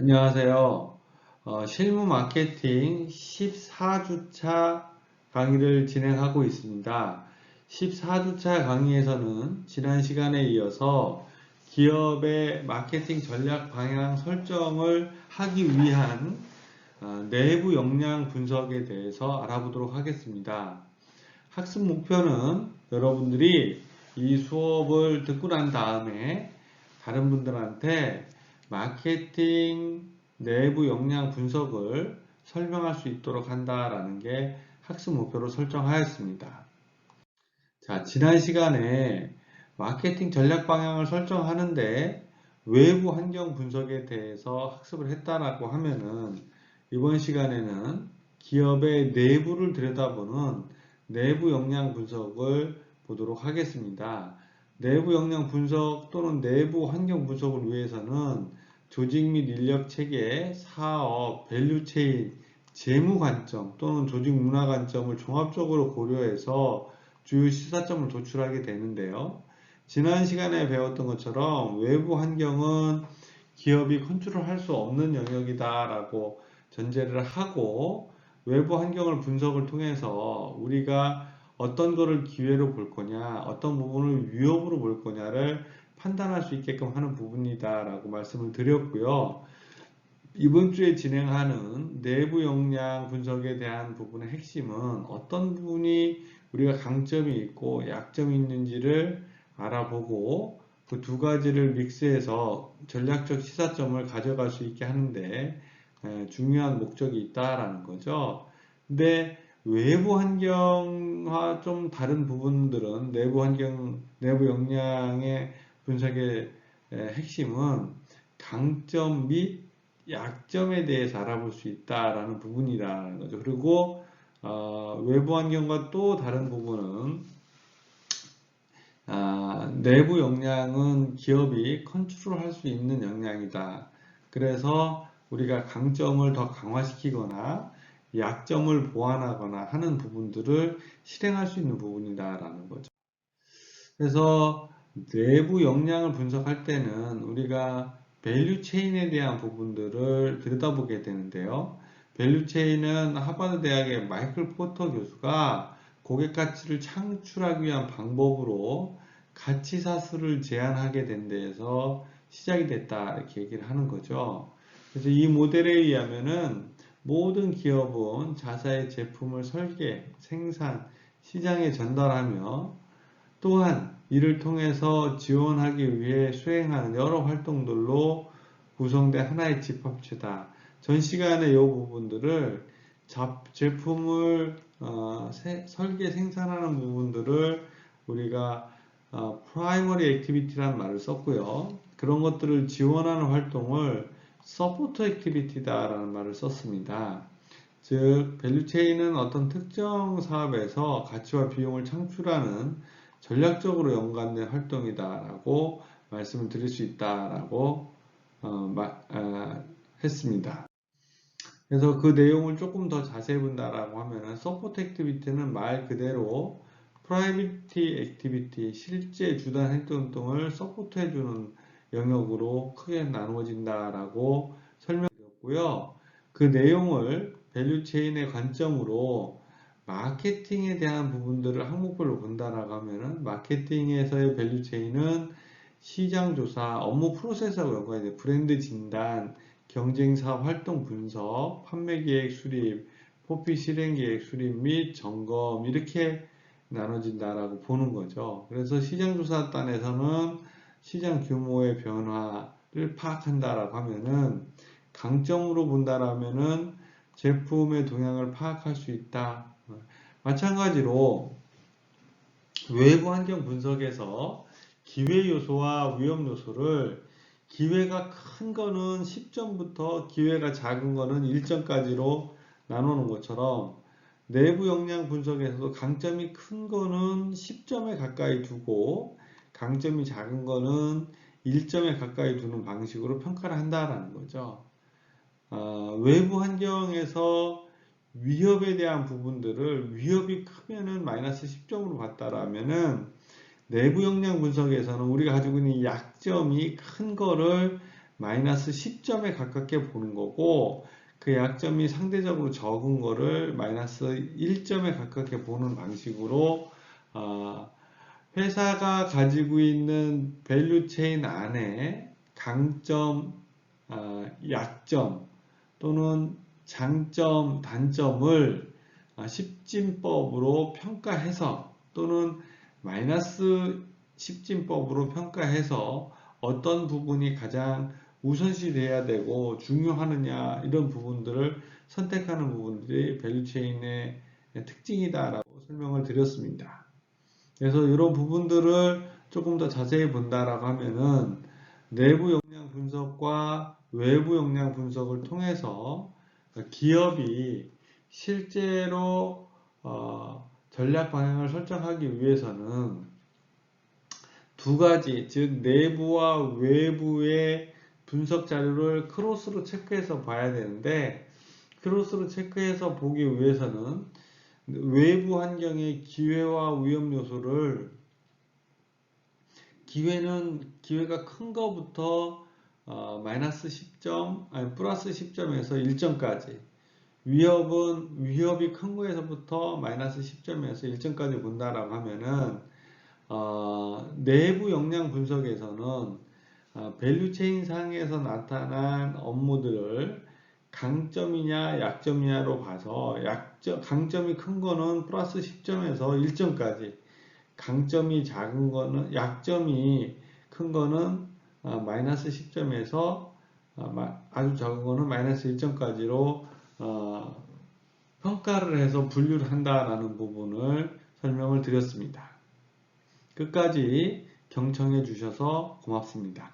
안녕하세요. 어, 실무 마케팅 14주차 강의를 진행하고 있습니다. 14주차 강의에서는 지난 시간에 이어서 기업의 마케팅 전략 방향 설정을 하기 위한 어, 내부 역량 분석에 대해서 알아보도록 하겠습니다. 학습 목표는 여러분들이 이 수업을 듣고 난 다음에 다른 분들한테 마케팅 내부 역량 분석을 설명할 수 있도록 한다라는 게 학습 목표로 설정하였습니다. 자, 지난 시간에 마케팅 전략 방향을 설정하는데 외부 환경 분석에 대해서 학습을 했다라고 하면은 이번 시간에는 기업의 내부를 들여다보는 내부 역량 분석을 보도록 하겠습니다. 내부 역량 분석 또는 내부 환경 분석을 위해서는 조직 및 인력 체계, 사업, 밸류 체인, 재무 관점 또는 조직 문화 관점을 종합적으로 고려해서 주요 시사점을 도출하게 되는데요. 지난 시간에 배웠던 것처럼 외부 환경은 기업이 컨트롤할 수 없는 영역이다라고 전제를 하고 외부 환경을 분석을 통해서 우리가 어떤 것을 기회로 볼 거냐, 어떤 부분을 위협으로 볼 거냐를 판단할 수 있게끔 하는 부분이다라고 말씀을 드렸고요. 이번 주에 진행하는 내부 역량 분석에 대한 부분의 핵심은 어떤 부분이 우리가 강점이 있고 약점이 있는지를 알아보고 그 두 가지를 믹스해서 전략적 시사점을 가져갈 수 있게 하는데 중요한 목적이 있다라는 거죠. 근데 외부 환경과 좀 다른 부분들은 내부 환경, 내부 역량의 분석의 핵심은 강점 및 약점에 대해서 알아볼 수 있다라는 부분이라는 거죠. 그리고 어, 외부 환경과 또 다른 부분은 아, 내부 역량은 기업이 컨트롤할 수 있는 역량이다. 그래서 우리가 강점을 더 강화시키거나 약점을 보완하거나 하는 부분들을 실행할 수 있는 부분이다라는 거죠. 그래서 내부 역량을 분석할 때는 우리가 밸류 체인에 대한 부분들을 들여다보게 되는데요. 밸류 체인은 하버드 대학의 마이클 포터 교수가 고객 가치를 창출하기 위한 방법으로 가치 사슬을 제안하게 된 데에서 시작이 됐다 이렇게 얘기를 하는 거죠. 그래서 이 모델에 의하면은 모든 기업은 자사의 제품을 설계, 생산, 시장에 전달하며 또한 이를 통해서 지원하기 위해 수행하는 여러 활동들로 구성된 하나의 집합체다. 전 시간에 이 부분들을 제품을 어, 세, 설계 생산하는 부분들을 우리가 어, 프라이머리 액티비티라는 말을 썼고요. 그런 것들을 지원하는 활동을 서포트 액티비티다라는 말을 썼습니다. 즉, 밸류체인은 어떤 특정 사업에서 가치와 비용을 창출하는 전략적으로 연관된 활동이다라고 말씀을 드릴 수 있다라고 어, 마, 어, 했습니다. 그래서 그 내용을 조금 더 자세히 본다라고 하면은 서포트 액티비티는 말 그대로 프라이비티 액티비티 실제 주단 행동을 서포트해 주는 영역으로 크게 나누어진다라고 설명드렸고요. 그 내용을 밸류 체인의 관점으로 마케팅에 대한 부분들을 항목별로 본다라고 하면은 마케팅에서의 밸류 체인은 시장 조사, 업무 프로세스하고 연관이 돼 브랜드 진단, 경쟁사 활동 분석, 판매 계획 수립, 포피 실행 계획 수립 및 점검 이렇게 나눠진다라고 보는 거죠. 그래서 시장 조사단에서는 시장 규모의 변화를 파악한다라고 하면은 강점으로 본다라면은 제품의 동향을 파악할 수 있다. 마찬가지로 외부 환경 분석에서 기회 요소와 위험 요소를 기회가 큰 거는 10점부터 기회가 작은 거는 1점까지로 나누는 것처럼 내부 역량 분석에서도 강점이 큰 거는 10점에 가까이 두고 강점이 작은 거는 1점에 가까이 두는 방식으로 평가를 한다라는 거죠. 어, 외부 환경에서 위협에 대한 부분들을 위협이 크면은 마이너스 10점으로 봤다라면은 내부 역량 분석에서는 우리가 가지고 있는 약점이 큰 거를 마이너스 10점에 가깝게 보는 거고 그 약점이 상대적으로 적은 거를 마이너스 1점에 가깝게 보는 방식으로 어, 회사가 가지고 있는 밸류 체인 안에 강점, 어, 약점 또는 장점, 단점을 어, 십진법으로 평가해서 또는 마이너스 십진법으로 평가해서 어떤 부분이 가장 우선시 돼야 되고 중요하느냐 이런 부분들을 선택하는 부분들이 밸류체인의 특징이다라고 설명을 드렸습니다. 그래서 이런 부분들을 조금 더 자세히 본다라고 하면은 내부 역량 분석과 외부 역량 분석을 통해서 기업이 실제로 어, 전략 방향을 설정하기 위해서는 두 가지, 즉 내부와 외부의 분석 자료를 크로스로 체크해서 봐야 되는데 크로스로 체크해서 보기 위해서는 외부 환경의 기회와 위험 요소를 기회는 기회가 큰 거부터 어, 마이너스 10점 아니 플러스 10점에서 1점까지. 위협은 위협이 큰 거에서부터 마이너스 10점에서 1점까지 본다라고 하면은 어, 내부 역량 분석에서는 어, 밸류 체인 상에서 나타난 업무들을 강점이냐 약점이냐로 봐서 약점, 강점이 큰 거는 플러스 10점에서 1점까지. 강점이 작은 거는 약점이 큰 거는 어, 아, 마이너스 10점에서 아, 아주 작은 거는 마이너스 1점까지로 어, 평가를 해서 분류를 한다라는 부분을 설명을 드렸습니다. 끝까지 경청해 주셔서 고맙습니다.